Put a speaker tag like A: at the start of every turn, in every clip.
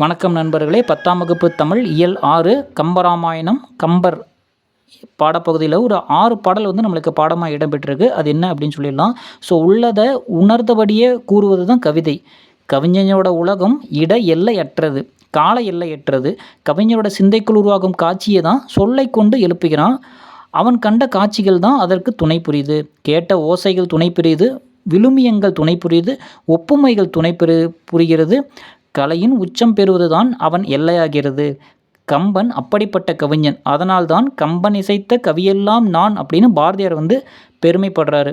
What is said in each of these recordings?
A: வணக்கம் நண்பர்களே. பத்தாம் வகுப்பு தமிழ் இயல் ஆறு கம்பராமாயணம் கம்பர் பாடப்பகுதியில் ஒரு ஆறு பாடல் வந்து நம்மளுக்கு பாடமாக இடம்பெற்றிருக்கு. அது என்ன அப்படின்னு சொல்லிடலாம். ஸோ உள்ளதை உணர்ந்தபடியே கூறுவது தான் கவிதை. கவிஞனோட உலகம் இட எல்லையற்றது கால எல்லையற்றது. கவிஞரோட சிந்தைக்குள் உருவாகும் காட்சியை தான் சொல்லை கொண்டு எழுப்புகிறான். அவன் கண்ட காட்சிகள் தான் அதற்கு துணை புரியுது. கேட்ட ஓசைகள் துணை புரியுது. விழுமியங்கள் துணை புரியுது. ஒப்புமைகள் துணை புரி புரிகிறது. கலையின் உச்சம் பெறுவதுதான் அவன் எல்லையாகிறது. கம்பன் அப்படிப்பட்ட கவிஞன். அதனால்தான் கம்பன் இசைத்த கவியெல்லாம் நான் அப்படின்னு பாரதியார் வந்து பெருமைப்படுறாரு.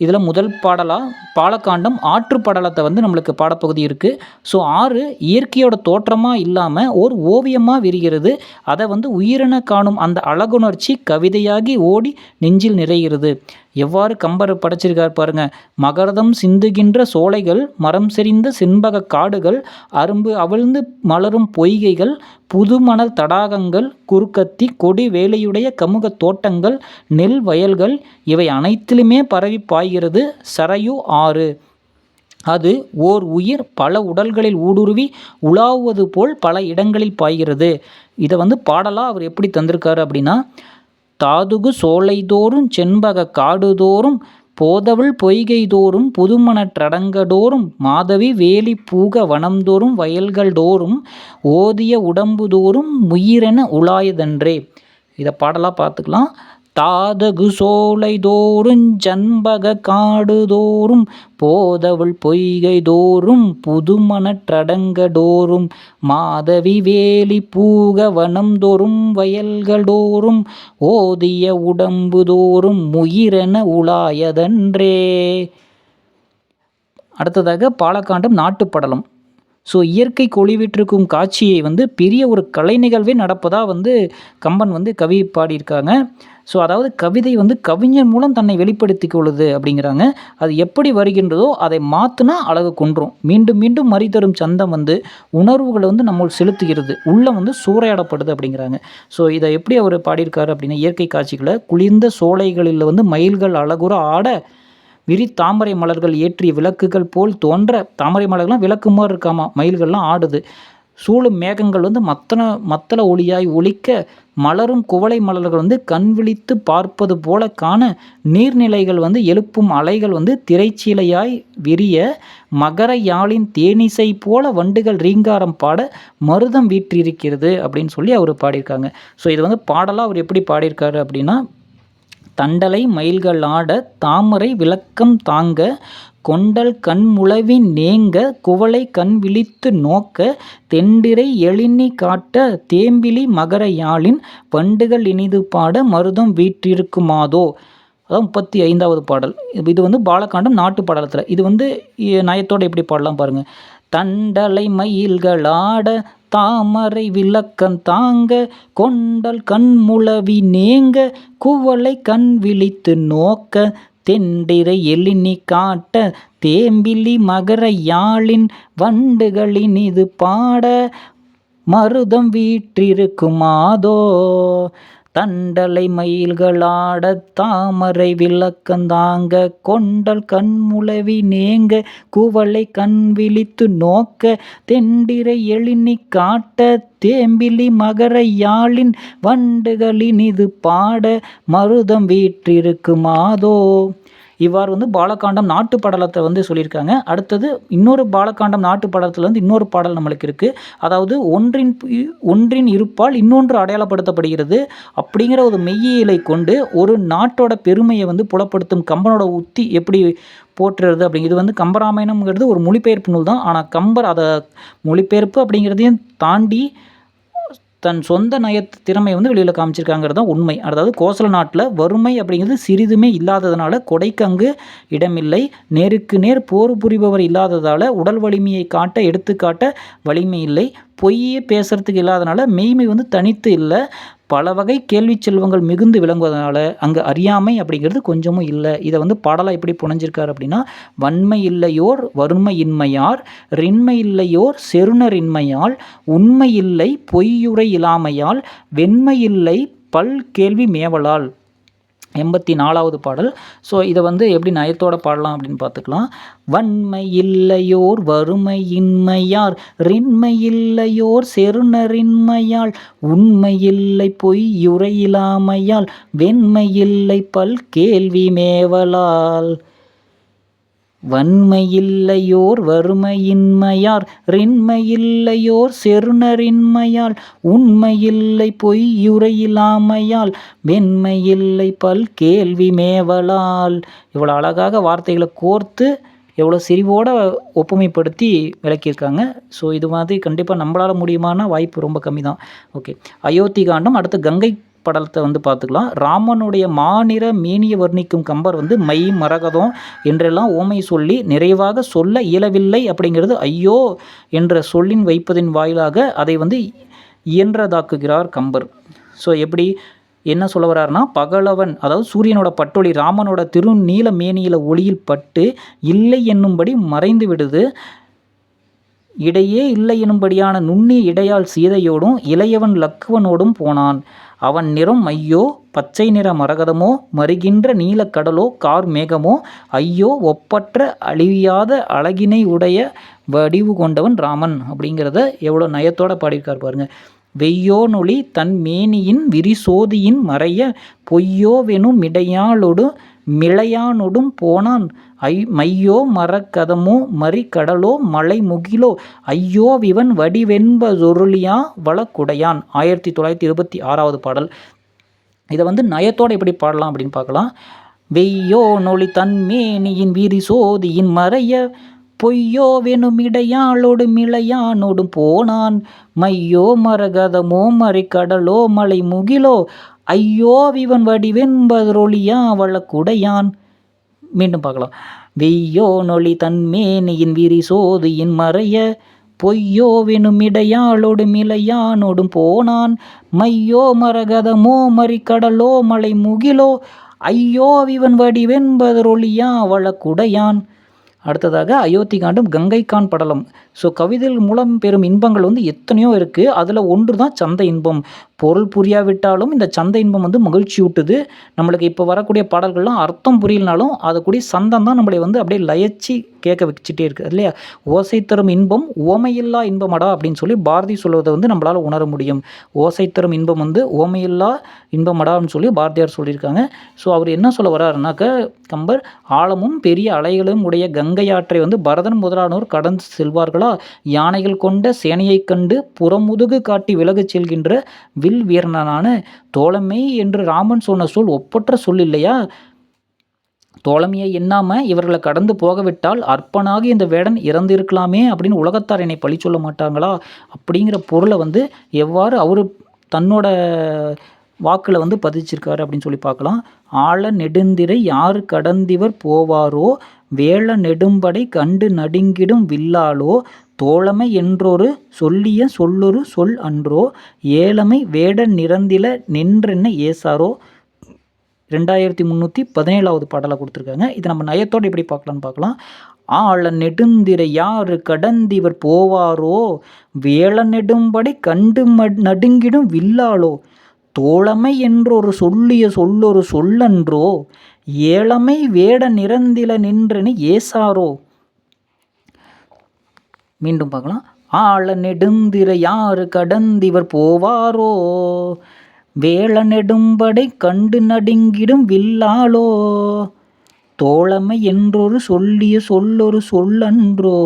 A: இதில் முதல் பாடலாக பாலக்காண்டம் ஆற்று படலத்தை வந்து நம்மளுக்கு பாடப்பகுதி இருக்குது ஸோ ஆறு இயற்கையோட தோற்றமாக இல்லாமல் ஓர் ஓவியமாக விரிகிறது. அதை வந்து உயிரின காணும் அந்த அழகுணர்ச்சி கவிதையாகி ஓடி நெஞ்சில் நிறைகிறது. எவ்வாறு கம்பர் படைச்சிருக்கார் பாருங்க. மகரதம் சிந்துகின்ற சோலைகள் மரம் செறிந்த செண்பக காடுகள் அரும்பு அவிழ்ந்து மலரும் பொய்கைகள் புதுமணல் தடாகங்கள் குறுக்கத்தி கொடி வேலையுடைய கமுக தோட்டங்கள் நெல் வயல்கள் இவை அனைத்திலுமே பரவி பாய்கிறது சரையு ஆறு. அது ஓர் உயிர் பல உடல்களில் ஊடுருவி உலாவுவது போல் பல இடங்களில் பாய்கிறது. இதை வந்து பாடலாக அவர் எப்படி தந்திருக்காரு அப்படின்னா தாதுகு சோலைதோறும் செண்பக காடுதோறும் போதவள் பொய்கைதோறும் புதுமணற்றடங்கடோறும் மாதவி வேலி பூக வனம்தோறும் வயல்கள்தோறும் ஓதிய உடம்புதோறும் உயிரென உலாயதன்றே. இதை பாடலாக பார்த்துக்கலாம் தாதகு சோலை தோறும் ஜன்பக காடுதோறும் போதவள் பொய்கை தோறும் புதுமணற்றடங்கடோறும் மாதவி வேலி பூக வனந்தோறும் வயல்களோறும் வயல்கள் ஓதிய உடம்புதோறும் முயிரென உயிரென உலாயதன்றே. அடுத்ததாக பாலக்காண்டம் நாட்டுப்படலம் ஸோ இயற்கை கொழிவிட்டிருக்கும் காட்சியை வந்து பெரிய ஒரு கலை நிகழ்வே நடப்பதாக வந்து கம்பன் வந்து கவி பாடியிருக்காங்க. ஸோ அதாவது கவிதை வந்து கவிஞர் மூலம் தன்னை வெளிப்படுத்தி கொள்ளுது அப்படிங்கிறாங்க. அது எப்படி வருகின்றதோ அதை மாற்றினா அழகு கொன்றும். மீண்டும் மீண்டும் மறிதரும் சந்தம் வந்து உணர்வுகளை வந்து நம்மள் செலுத்துகிறது. உள்ளே வந்து சூறையாடப்படுது அப்படிங்கிறாங்க. ஸோ இதை எப்படி அவர் பாடியிருக்காரு அப்படின்னா இயற்கை காட்சிகளை குளிர்ந்த சோலைகளில் வந்து மயில்கள் அழகுற ஆட விரி தாமரை மலர்கள் ஏற்றிய விளக்குகள் போல் தோன்ற தாமரை மலர்கள்லாம் விளக்கு மாதிரி இருக்காமா? மயில்கள்லாம் ஆடுது. சூழும் மேகங்கள் வந்து மத்தன மத்தள ஒளியாய் ஒழிக்க மலரும் குவளை மலர்கள் வந்து கண் விழித்து பார்ப்பது போல காண நீர்நிலைகள் வந்து எழுப்பும் அலைகள் வந்து திரைச்சீலையாய் விரிய மகர யாழின் தேனிசை போல வண்டுகள் ரீங்காரம் பாட மருதம் வீற்றிருக்கிறது அப்படின்னு சொல்லி அவர் பாடியிருக்காங்க. ஸோ இது வந்து பாடலாக அவர் எப்படி பாடியிருக்காரு அப்படின்னா தண்டலை மயில்கள் ஆட தாமரை விளக்கம் தாங்க கொண்டல் கண்முழவி நேங்க குவளை கண் விழித்து நோக்க தெண்டிரை எழினி காட்ட தேம்பிலி மகர யாழின் பண்டுகள் இனிது பாட மருதம் வீற்றிருக்குமாதோ. அதான் முப்பத்தி ஐந்தாவது பாடல். இது வந்து பாலகாண்டம் நாட்டு பாடலத்தில். இது வந்து நயத்தோடு எப்படி பாடலாம் பாருங்கள் தண்டலை மயில்களாட தாமரை விளக்கம் தாங்க கொண்டல் கண்முழவி நேங்க குவளை கண் விழித்து நோக்க தெண்டிரை எழினி காட்ட தேம்பிலி மகர யாழின் வண்டுகளின் இது பாட மருதம் வீற்றிருக்குமாதோ? தண்டலை மயில்களாட தாமரை விளக்கந்தாங்க கொண்டல் கண்முழவி நேங்க குவளை கண் விழித்து நோக்க தெண்டிரை எழினி காட்ட தேம்பிலி மகர யாழின் வண்டுகளின் இது பாட மருதம் வீற்றிருக்குமாதோ? இவ்வாறு வந்து பாலகாண்டம் நாட்டு படலத்தை வந்து சொல்லியிருக்காங்க. அடுத்தது இன்னொரு பாலகாண்டம் நாட்டு படலத்தில் வந்து இன்னொரு பாடல் நம்மளுக்கு இருக்குது அதாவது ஒன்றின் ஒன்றின் இருப்பால் இன்னொன்று அடையாளப்படுத்தப்படுகிறது அப்படிங்கிற ஒரு மெய்யியலை கொண்டு ஒரு நாட்டோட பெருமையை வந்து புலப்படுத்தும் கம்பனோட உத்தி எப்படி போற்றுறது அப்படிங்கிறது வந்து கம்பராமாயணம்ங்கிறது ஒரு மொழிபெயர்ப்பு நூல் தான். ஆனால் கம்பர் அதை மொழிபெயர்ப்பு அப்படிங்கிறதையும் தாண்டி தன் சொந்த நயத் திறமை வந்து வெளியில் காமிச்சிருக்காங்கிறது தான் உண்மை. அதாவது கோசல நாட்டில் வறுமை அப்படிங்கிறது சிறிதுமே இல்லாததுனால கொடைக்கு அங்கு இடமில்லை. நேருக்கு நேர் போர் புரிபவர் இல்லாததால் உடல் வலிமையை காட்ட எடுத்துக்காட்ட வலிமை இல்லை. பொய்யே பேசுகிறதுக்கு இல்லாதனால மெய்மை வந்து தனித்து இல்லை. பல வகை கேள்வி செல்வங்கள் மிகுந்து விளங்குவதனால அங்கே அறியாமை அப்படிங்கிறது கொஞ்சமும் இல்லை. இதை வந்து பாடலாக எப்படி புனைஞ்சிருக்கார் அப்படின்னா வன்மை இல்லையோர் வறுமை இன்மையார் ரின்மை இல்லையோர் செருணரின்மையால் உண்மை இல்லை பொய்யுரை இல்லாமையால் வெண்மை இல்லை பல் கேள்வி மேவலால். எண்பத்தி நாலாவது பாடல். ஸோ இதை வந்து எப்படி நயத்தோட பாடலாம் அப்படின்னு பார்த்துக்கலாம். வன்மை இல்லையோர் வறுமை இன்மையார் ரின்மை இல்லையோர் செருணரின்மையால் உண்மை இல்லை பொய் உரையிலாமையால் வெண்மை இல்லை பல் கேள்வி மேவலால். வன்மையில்லையோர் வறுமையின்மையார் ரின்மையில்லையோர் செருணரின்மையால் உண்மையில்லை பொய்யுரையிலாமையால் மென்மையில்லை பல் கேள்வி மேவலால். இவ்வளோ அழகாக வார்த்தைகளை கோர்த்து எவ்வளோ சிரிவோட ஒப்புமைப்படுத்தி விளக்கியிருக்காங்க. ஸோ இது மாதிரி கண்டிப்பாக நம்மளால் முடியுமான வாய்ப்பு ரொம்ப கம்மி தான் ஓகே அயோத்தி காண்டம் அடுத்து கங்கை படலத்தை வந்து பார்த்துக்கலாம். ராமனுடைய மாநிற மேனிய வர்ணிக்கும் கம்பர் வந்து மை மரகதம் என்றெல்லாம் ஓமை சொல்லி நிறைவாக சொல்ல இயலவில்லை அப்படிங்கிறது ஐயோ என்ற சொல்லின் வைப்பதின் வாயிலாக அதை வந்து இயன்றதாக்குகிறார் கம்பர். ஸோ எப்படி என்ன சொல்ல வர்றாருன்னா பகலவன் அதாவது சூரியனோட பட்டொளி ராமனோட திரு நீல மேனியில ஒளியில் பட்டு இல்லை என்னும்படி மறைந்து விடுது. இடையே இல்லை எனும்படியான நுண்ணி இடையால் சீதையோடும் இளையவன் லக்குவனோடும் போனான். அவன் நிறம் ஐயோ பச்சை நிற மரகதமோ மறுகின்ற நீலக்கடலோ கார் மேகமோ ஐயோ ஒப்பற்ற அழிவியாத அழகினை உடைய வடிவு கொண்டவன் ராமன். அப்படிங்கிறத எவ்வளோ நயத்தோட பாடியிருக்கார் பாருங்க. வெய்யோனொளி தன் மேனியின் விரிசோதியின் மறைய பொய்யோவெனும் இடையாளொடு மிளையானொடும் போனான். ஐ மையோ மரக்கதமோ மறிக்கடலோ மலை முகிலோ ஐயோ விவன் வடிவென்பதொருளியா வளக்குடையான். ஆயிரத்தி தொள்ளாயிரத்தி இருபத்தி ஆறாவது பாடல். இதை வந்து நயத்தோடு எப்படி பாடலாம் அப்படின்னு பார்க்கலாம். வெய்யோ நொழி தன்மேனியின் வீரி சோதியின் மறைய பொய்யோ வெனுமிடையாளோடு மிளையானோடும் போனான். மையோ மரகதமோ மறிக்கடலோ மலை முகிலோ ஐயோ விவன் வடிவென்பதொழியா வளக்குடையான் மீண்டும் பார்க்கலாம். வெய்யோ நொழி தன்மேனியின் விரி சோதியின் மறைய பொய்யோ வெனுமிடையாளோடு மிளையானோடும் போனான். மையோ மரகதமோ மறிக்கடலோ மலை முகிலோ ஐயோ விவன் வடிவென்பதொழியா வளக்குடையான் அடுத்ததாக அயோத்தி காண்டும் கங்கைக்கான் படலம். ஸோ கவிதைகள் மூலம் பெறும் இன்பங்கள் வந்து எத்தனையோ இருக்குது அதில் ஒன்று தான் சந்தை இன்பம். பொருள் புரியாவிட்டாலும் இந்த சந்த இன்பம் வந்து மகிழ்ச்சி ஊட்டுது நம்மளுக்கு இப்போ வரக்கூடிய பாடல்கள்லாம் அர்த்தம் புரியலனாலும் அது கூடிய சந்தம் தான் நம்மளை வந்து அப்படியே லயச்சி கேட்க வச்சுட்டே இருக்குது இல்லையா? ஓசை தரும் இன்பம் ஓமையில்லா இன்பமடா அப்படின்னு சொல்லி பாரதி சொல்வதை வந்து நம்மளால் உணர முடியும். ஓசை தரும் இன்பம் வந்து ஓமையில்லா இன்பமடான்னு சொல்லி பாரதியார் சொல்லியிருக்காங்க. ஸோ அவர் என்ன சொல்ல வர்றாருனாக்க கம்பர் ஆழமும் பெரிய அலைகளும் உடைய கங்கை ஆற்றை வந்து பரதன் முதலானோர் கடந்து செல்வார்களா? யானைகள் கொண்ட சேனையைக் கண்டு புறமுதுகு காட்டி விலகச் செல்கின்ற வில் வீரனான தோழமை என்று ராமன் சொன்ன சொல் ஒப்பற்ற சொல் இல்லையா? தோழமையை எண்ணாமல் இவர்களை கடந்து போகவிட்டால் அற்பனாகி இந்த வேடன் இறந்திருக்கலாமே அப்படின்னு உலகத்தார் என்னை பழி சொல்ல மாட்டாங்களா? அப்படிங்கிற பொருளை வந்து எவ்வாறு அவர் தன்னோட வாக்கில் வந்து பதிச்சிருக்காரு அப்படின்னு சொல்லி பார்க்கலாம். ஆழ நெடுந்திரை யார் கடந்திவர் போவாரோ? வேள நெடும்படை கண்டு நடுங்கிடும் வில்லாலோ தோழமை என்றொரு சொல்லிய சொல்லொரு சொல் அன்றோ ஏழமை வேட நிறந்தில நின்றென்ன ஏசாரோ? ரெண்டாயிரத்தி முந்நூற்றி பதினேழாவது பாடலாக கொடுத்துருக்காங்க. இதை நம்ம நயத்தோடு எப்படி பார்க்கலான்னு பார்க்கலாம். ஆள நெடுந்திரை யாரு கடந்திவர் போவாரோ? வேள நெடும்படி கண்டு நடுங்கிடும் வில்லாளோ? தோழமை என்றொரு சொல்லிய சொல்லொரு சொல்லன்றோ? ஏழமை வேட நிறந்தில நின்றனு ஏசாரோ? மீண்டும் பார்க்கலாம். ஆழ நெடுந்திர யாரு கடந்திவர் போவாரோ? வேள நெடும்படை கண்டு நடுங்கிடும் வில்லாளோ? தோழமை என்றொரு சொல்லிய சொல்லொரு சொல்லன்றோ?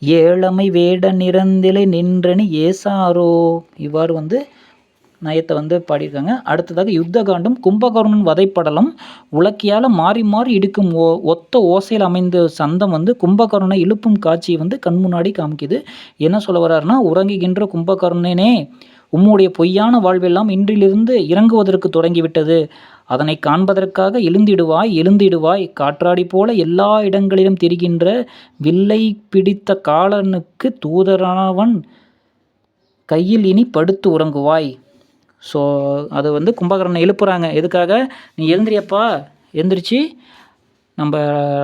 A: ஏழமை வேட நிறந்திலை நின்றனி ஏசாரோ? இவ்வாறு வந்து நயத்தை வந்து பாடியிருக்காங்க. அடுத்ததாக யுத்த காண்டம் கும்பகர்ணன் வதைப்படலம் உலக்கியால் மாறி மாறி இடுக்கும் ஓ ஒத்த ஓசையில் அமைந்த சந்தம் வந்து கும்பகர்ணனை இழுப்பும் காட்சியை வந்து கண் முன்னாடி காமிக்குது. என்ன சொல்ல வர்றாருன்னா உறங்குகின்ற கும்பகர்ணனே உம்முடைய பொய்யான வாழ்வெல்லாம் இன்றிலிருந்து இறங்குவதற்கு தொடங்கிவிட்டது. அதனை காண்பதற்காக எழுந்திடுவாய் எழுந்திடுவாய். காற்றாடி போல எல்லா இடங்களிலும் திரிகின்ற வில்லை பிடித்த காலனுக்கு தூதரானவன் கையில் இனி படுத்து உறங்குவாய். ஸோ அது வந்து கும்பகரனை எழுப்புறாங்க. எதுக்காக? நீ எழுந்திரியப்பா. எழுந்திரிச்சு நம்ம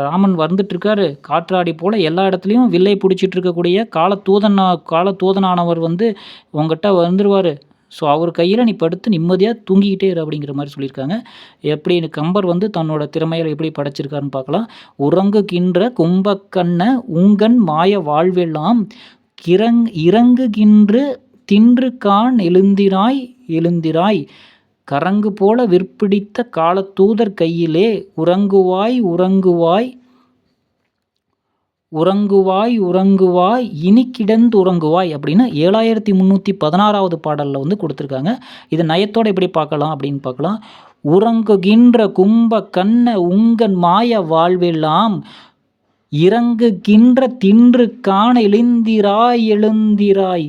A: ராமன் வந்துட்டுருக்காரு. காற்றாடி போல் எல்லா இடத்துலையும் வில்லை பிடிச்சிட்டு இருக்கக்கூடிய காலத்தூதனா காலத்தூதனானவர் வந்து உங்ககிட்ட வந்துடுவார் ஸோ அவர் கையில் நீ படுத்து நிம்மதியாக தூங்கிக்கிட்டே இரு அப்படிங்கிற மாதிரி சொல்லியிருக்காங்க. எப்படி கம்பர் வந்து தன்னோட திறமையில் எப்படி படைச்சிருக்காருன்னு பார்க்கலாம். உறங்குகின்ற கும்பக்கண்ண உங்கன் மாய வாழ்வெல்லாம் கிறங் இறங்குகின்ற தின்று கான் எழுந்தினாய் எழுந்திராய். கரங்கு போல விற்பிடித்த காலத்தூதர் கையிலே உறங்குவாய் உறங்குவாய் உறங்குவாய் உறங்குவாய் இனி கிடந்து உறங்குவாய் அப்படின்னு ஏழாயிரத்தி முந்நூற்றி பதினாறாவது பாடலில் வந்து கொடுத்துருக்காங்க. இது நயத்தோடு எப்படி பார்க்கலாம் அப்படின்னு பார்க்கலாம். உறங்குகின்ற கும்ப கண்ண உங்கன் மாய வாழ்வெல்லாம் இறங்குகின்ற தின்று காண எழுந்திராய் எழுந்திராய்.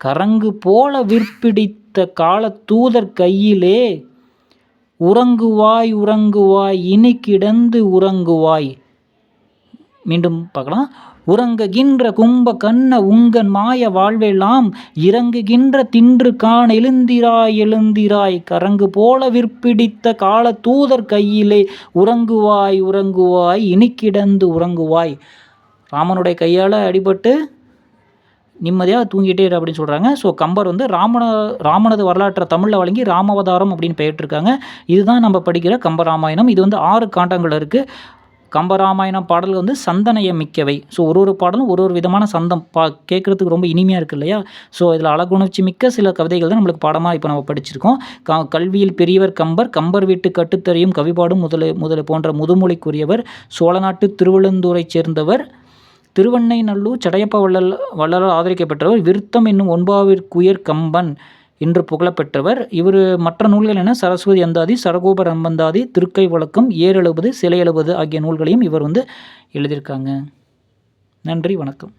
A: கரங்கு போல விற்பிடித்த கால தூதர் கையிலே உறங்குவாய் உறங்குவாய் இனி கிடந்து உறங்குவாய். மீண்டும் பார்க்கலாம். உறங்குகின்ற கும்ப கண்ண உங்கன் மாய வாழ்வெல்லாம் இறங்குகின்ற தின்று காண எழுந்திராய் எழுந்திராய். கரங்கு போல விற்பிடித்த கால தூதர் கையிலே உறங்குவாய் உறங்குவாய் இனி கிடந்து உறங்குவாய். ராமனுடைய கையால் அடிபட்டு நிம்மதியாக தூங்கிட்டே இரு அப்படின்னு சொல்கிறாங்க ஸோ கம்பர் வந்து ராமன ராமனது வரலாற்றை தமிழில் வழங்கி ராமவதாரம் அப்படின்னு பெயர்ட்டிருக்காங்க இதுதான் நம்ம படிக்கிற கம்பராமாயணம் இது வந்து ஆறு காண்டங்கள் இருக்குது கம்பராமாயணம் பாடல் வந்து சந்தனையம் மிக்கவை. ஸோ ஒரு ஒரு பாடலும் ஒரு ஒரு விதமான சந்தம். பா கேட்குறதுக்கு ரொம்ப இனிமையாக இருக்குது இல்லையா? ஸோ இதில் அழகுணர்ச்சி மிக்க சில கவிதைகள் தான் நம்மளுக்கு பாடமாக இப்போ நம்ம படிச்சிருக்கோம். க கல்வியில் பெரியவர் கம்பர் கம்பர் வீட்டு கட்டுத்தறியும் கவிபாடும் முதல முதல போன்ற முதுமொழிக்குரியவர் சோழ நாட்டு சேர்ந்தவர் திருவண்ணைநல்லூர் சடையப்ப வள்ளல் வள்ளலால் ஆதரிக்கப்பட்டவர் விருத்தம் என்னும் ஒன்பாவிற்குயர் கம்பன் என்று புகழப்பெற்றவர். இவர் மற்ற நூல்கள் என சரஸ்வதி அந்தாதி சரகோப ரம்பந்தாதி திருக்கை வழக்கம் ஏர் எழுபது சிலை எழுபது ஆகிய நூல்களையும் இவர் வந்து எழுதியிருக்காங்க. நன்றி வணக்கம்.